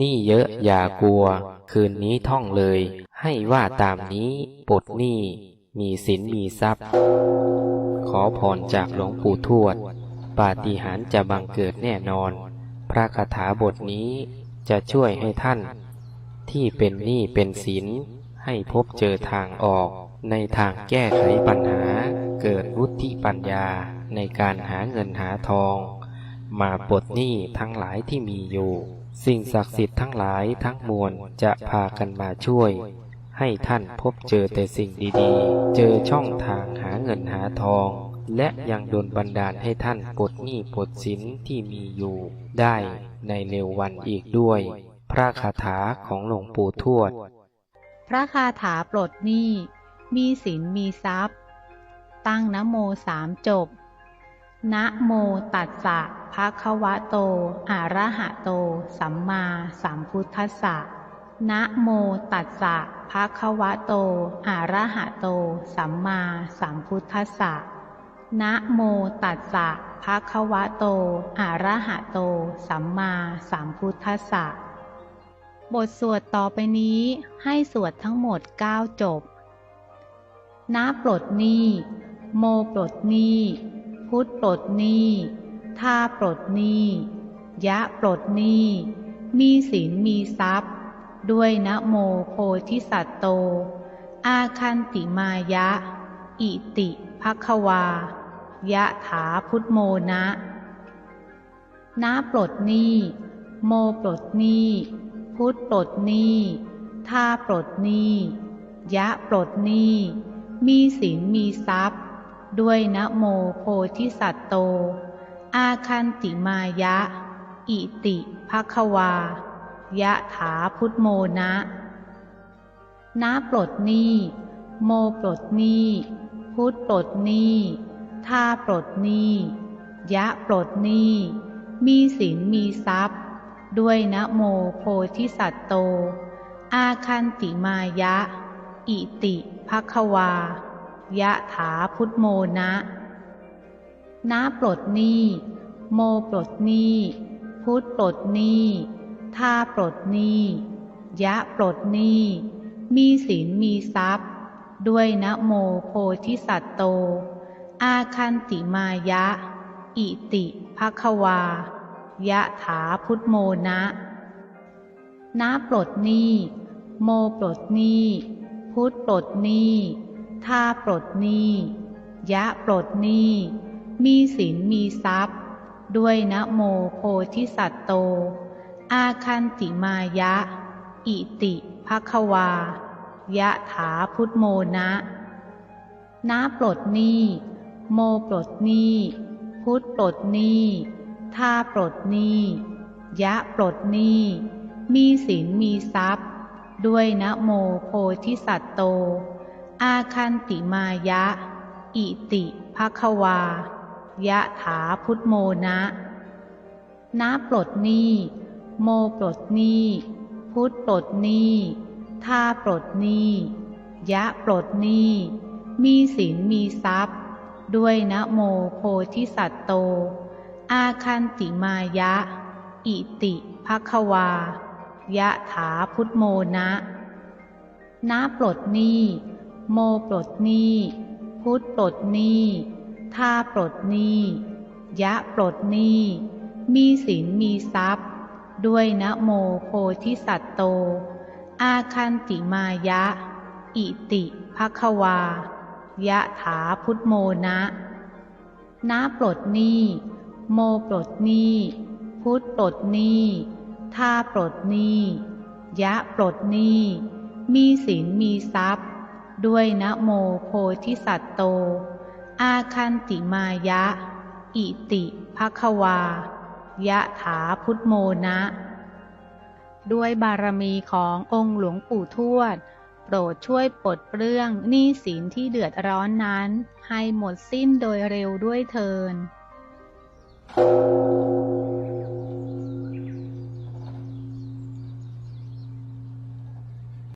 นี่เยอะอย่ากลัว คืนนี้ท่องเลย ให้ว่าตามนี้ปลดหนี้มีสินมีทรัพย์ ขอพรจากหลวงปู่ทวด ปาฏิหาริย์จะบังเกิดแน่นอน พระคาถาบทนี้จะช่วยให้ท่าน ที่เป็นหนี้เป็นสินให้พบเจอทางออก ในทางแก้ไขปัญหา เกิดวุฒิปัญญาในการหาเงินหาทอง มาปลดหนี้ทั้งหลายที่มีอยู่ สิ่งศักดิ์สิทธิ์ทั้งหลายทั้งมวลจะพากันมาช่วย ให้ท่านพบเจอแต่สิ่งดีๆ เจอช่องทางหาเงินหาทอง และยังดลบันดาลให้ท่านปลดหนี้ปลดสินที่มีอยู่ ได้ในเร็ววันอีกด้วย พระคาถาของหลวงปู่ทวด พระคาถาปลดหนี้ มีศีลมีทรัพย์ ตั้งนโมสามจบ นะโมตัสสะภะคะวะโต อะระหะโต สัมมาสัมพุทธัสสะ นะโมตัสสะภะคะวะโต อะระหะโต สัมมาสัมพุทธัสสะ นะโมตัสสะภะคะวะโต อะระหะโต สัมมาสัมพุทธัสสะ บทสวดต่อไปนี้ให้สวดทั้งหมด 9 จบ นะปลดหนี้ โมปลดหนี้ พุทธปลดหนี้ท่าปลดหนี้ยะปลดหนี้มีศีลมีทรัพย์ ด้วยนะโมโพธิสัตโต อาคันติมายะ อิติภัควา ยะถาพุทโมนะนะปลดหนี้โมปลดหนี้พุทธปลดหนี้ท่าปลดหนี้ยะปลดหนี้มีศีลมีทรัพย์ ด้วยนะโมโพธิสัตโต อาคันติมายะ อิติภัควา ยะถาพุทโมนะนะปลดหนี้ โมปลดหนี้ พุทธปลดหนี้ท่าปลดหนี้ ยะปลดหนี้ มีศีลมีทรัพย์ ด้วยนะโมโพธิสัตโต อาคันติมายะ อิติภัควา ยะถาพุทโมนะนะปลดหนี้ โมปลดหนี้ พุทธปลดหนี้ท่าปลดหนี้ ยะปลดหนี้ มีศีลมีทรัพย์ ด้วยนะโมโพธิสัตโต อาคันติมายะ อิติภัควา ยะถาพุทโมนะนะปลดหนี้ โมปลดหนี้ พุทธปลดหนี้ ท่าปลดหนี้ ยะปลดหนี้ มีศีลมีทรัพย์ ด้วยนะโมโพธิสัตว์โต อาคันติมายะ อิติภควา ยะถาพุทโมนะนะปลดหนี้ โมปลดหนี้ พุทธปลดหนี้ท่าปลดหนี้ ยะปลดหนี้ มีศีลมีทรัพย์ ด้วยนะโมโพธิสัตว์โต อาคันติมายะ อิติภควา ยะถาพุทโมนะ นะปลดหนี้ โมปลดหนี้ พุทปลดหนี้ท่าปลดหนี้ ยะปลดหนี้ มีศีลมีทรัพย์ ด้วยนะโมโพธิสัตโต อาคันติมายะ อิติภควา ยะถาพุทโมนะ นะปลดหนี้ โมปลดหนี้ พุทธปลดหนี้ท่าปลดหนี้ยะปลดหนี้ มีศีลมีทรัพย์ ด้วยนะโมโพธิสัตโต อาคันติมายะ อิติภควา ยะถาพุทโมนะนะปลดหนี้ โมปลดหนี้ พุทธปลดหนี้ท่าปลดหนี้ยะปลดหนี้ มีศีลมีทรัพย์ ด้วยนะโมโพธิสัตโต อาคันติมายะ อิติภควา ยะถาพุทโมนะ ด้วยบารมีขององค์หลวงปู่ทวด โปรดช่วยปลดเปลื้องหนี้สินที่เดือดร้อนนั้น ให้หมดสิ้นโดยเร็วด้วยเทิน